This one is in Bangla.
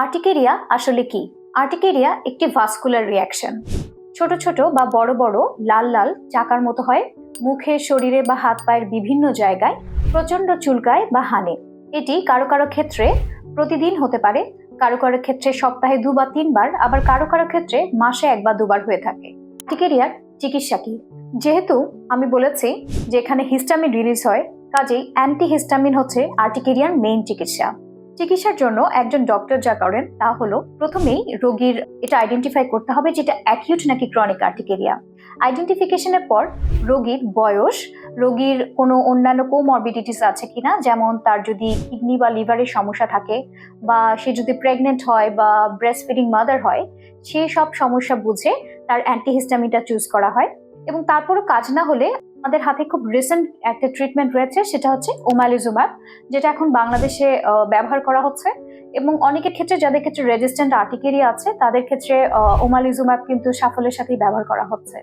আর্টিকেরিয়া আসলে কি? আর্টিকেরিয়া একটি ভাস্কুলার রিয়াকশন ছোট ছোট বা বড় বড় লাল লাল চাকার মতো হয়। মুখে, শরীরে বা হাত পায়ের বিভিন্ন জায়গায় প্রচণ্ড চুলকায় বা হানে। এটি কারও কারও ক্ষেত্রে প্রতিদিন হতে পারে। কারও কারও ক্ষেত্রে সপ্তাহে দু বা তিনবার, আবার কারও কারও ক্ষেত্রে মাসে এক বা দুবার হয়ে থাকে। আর্টিকেরিয়ার চিকিৎসা কি? যেহেতু আমি বলেছি যে এখানে হিস্টামিন রিলিজ হয়, কাজেই অ্যান্টি হিস্টামিন হচ্ছে আর্টিকেরিয়ার মেইন চিকিৎসা। চিকিৎসার জন্য একজন ডক্টর যা করেন তা হলো প্রথমেই রোগীর এটা আইডেন্টিফাই করতে হবে যেটা অ্যাকিউট নাকি ক্রনিক আর্টিকেরিয়া আইডেন্টিফিকেশনের পর রোগীর বয়স, রোগীর কোনো অন্যান্য কোমরবিডিটিস আছে কিনা, যেমন তার যদি কিডনি বা লিভারের সমস্যা থাকে বা সে যদি প্রেগনেন্ট হয় বা ব্রেস্ট ফিডিং মাদার হয় সেই সব সমস্যা বুঝে তার অ্যান্টিহিস্টামিনটা চুজ করা হয়। এবং তারপরও কাজ না হলে আমাদের হাতে খুব রিসেন্ট একটা ট্রিটমেন্ট রয়েছে, সেটা হচ্ছে ওমালিজুম্যাব যেটা এখন বাংলাদেশে ব্যবহার করা হচ্ছে। এবং অনেকের ক্ষেত্রে, যাদের ক্ষেত্রে রেজিস্ট্যান্ট আর্টিকেরই আছে, তাদের ক্ষেত্রে ওমালিজুম্যাব কিন্তু সাফল্যের সাথেই ব্যবহার করা হচ্ছে।